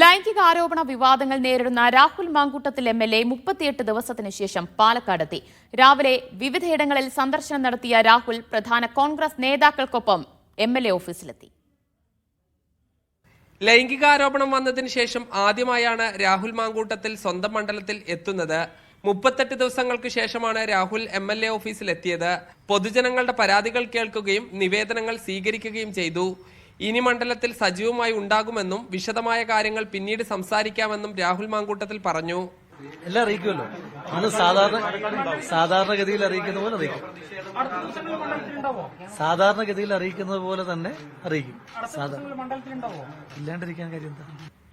ലൈംഗിക ആരോപണ വിവാദങ്ങൾ നേരിടുന്ന Rahul Mankoottathil M L A മുപ്പത്തിയെട്ട് ദിവസത്തിന് ശേഷം പാലക്കാടെത്തി. രാവിലെ വിവിധയിടങ്ങളിൽ സന്ദർശനം നടത്തിയ രാഹുൽ പ്രധാന കോൺഗ്രസ് നേതാക്കൾക്കൊപ്പം എം എൽ എ ഓഫീസിലെത്തി. ലൈംഗികാരോപണം വന്നതിന് ശേഷം ആദ്യമായാണ് രാഹുൽ മാങ്കൂട്ടത്തിൽ സ്വന്തം മണ്ഡലത്തിൽ എത്തുന്നത്. മുപ്പത്തെട്ട് ദിവസങ്ങൾക്ക് ശേഷമാണ് രാഹുൽ എം എൽ എ ഓഫീസിലെത്തിയത്. പൊതുജനങ്ങളുടെ പരാതികൾ കേൾക്കുകയും നിവേദനങ്ങൾ സ്വീകരിക്കുകയും ചെയ്തു. ഇനി മണ്ഡലത്തിൽ സജീവമായി ഉണ്ടാകുമെന്നും വിശദമായ കാര്യങ്ങൾ പിന്നീട് സംസാരിക്കാമെന്നും രാഹുൽ മാങ്കൂട്ടത്തിൽ പറഞ്ഞു. എല്ലാം അറിയിക്കുമല്ലോ. അന്ന് സാധാരണ സാധാരണഗതിയിൽ അറിയിക്കുന്ന പോലെ അറിയിക്കും. സാധാരണഗതിയിൽ അറിയിക്കുന്നത് പോലെ തന്നെ അറിയിക്കും. ഇല്ലാണ്ടിരിക്കാൻ കാര്യം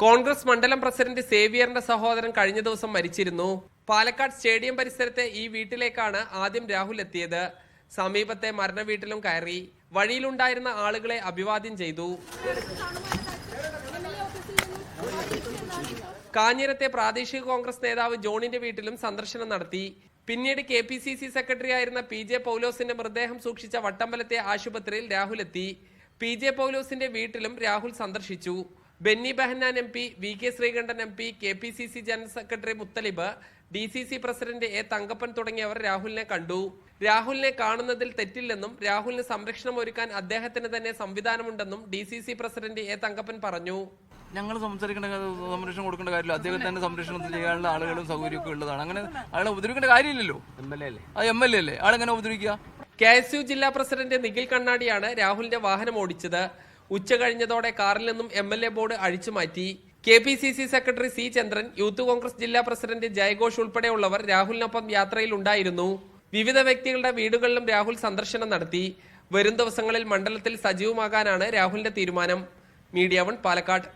കോൺഗ്രസ് മണ്ഡലം പ്രസിഡന്റ് സേവിയറിന്റെ സഹോദരൻ കഴിഞ്ഞ ദിവസം മരിച്ചിരുന്നു. പാലക്കാട് സ്റ്റേഡിയം പരിസരത്തെ ഈ വീട്ടിലേക്കാണ് ആദ്യം രാഹുൽ എത്തിയത്. സമീപത്തെ മരണ വീട്ടിലും കയറി വഴിയിലുണ്ടായിരുന്ന ആളുകളെ അഭിവാദ്യം ചെയ്തു. കാഞ്ഞിരത്തെ പ്രാദേശിക കോൺഗ്രസ് നേതാവ് ജോണിന്റെ വീട്ടിലും സന്ദർശനം നടത്തി. പിന്നീട് K P C C secretary ആയിരുന്ന പി ജെ പൗലോസിന്റെ മൃതദേഹം സൂക്ഷിച്ച വട്ടമ്പലത്തെ ആശുപത്രിയിൽ രാഹുൽ എത്തി. പി ജെ പൗലോസിന്റെ വീട്ടിലും രാഹുൽ സന്ദർശിച്ചു. Benny Behanan M P V K Sreekandan M P K P C C general secretary Muthalib D C C president A Thankappan തുടങ്ങിയവർ രാഹുലിനെ കണ്ടു. രാഹുലിനെ കാണുന്നതിൽ തെറ്റില്ലെന്നും രാഹുലിന് സംരക്ഷണം ഒരുക്കാൻ അദ്ദേഹത്തിന് തന്നെ സംവിധാനമുണ്ടെന്നും D C C president A Thankappan പറഞ്ഞു. ഞങ്ങൾ സംസാരിക്കേണ്ട സംരക്ഷണം കൊടുക്കേണ്ട കാര്യമില്ല. അദ്ദേഹം തന്നെ സംരക്ഷണം ചെയ്യാനുള്ള ആളുകളും സൗകര്യമൊക്കെ ഉള്ളതാണ്. അങ്ങനെ ആളെ ഉപദ്രവിക്കേണ്ട കാര്യമില്ലല്ലോ. എം എൽ എ അല്ലേ? ആ എം എൽ എ അല്ലേ? ആളെങ്ങനെ ഉപദ്രവിക്കുക? കെ എസ് യു ജില്ലാ പ്രസിഡന്റ് നിഖിൽ കണ്ണാടിയാണ് രാഹുലിന്റെ വാഹനം ഓടിച്ചത്. ഉച്ച കഴിഞ്ഞതോടെ കാറിൽ നിന്നും എം എൽ എ ബോർഡ് അഴിച്ചു മാറ്റി. K P C C secretary C Chandran youth Congress ജില്ലാ പ്രസിഡന്റ് ജയഘോഷ് ഉൾപ്പെടെയുള്ളവർ രാഹുലിനൊപ്പം യാത്രയിൽ ഉണ്ടായിരുന്നു വിവിധ വ്യക്തികളുടെ വീടുകളിലും രാഹുൽ സന്ദർശനം നടത്തി. വരും ദിവസങ്ങളിൽ മണ്ഡലത്തിൽ സജീവമാകാനാണ് രാഹുലിന്റെ തീരുമാനം. Media one Palakkad.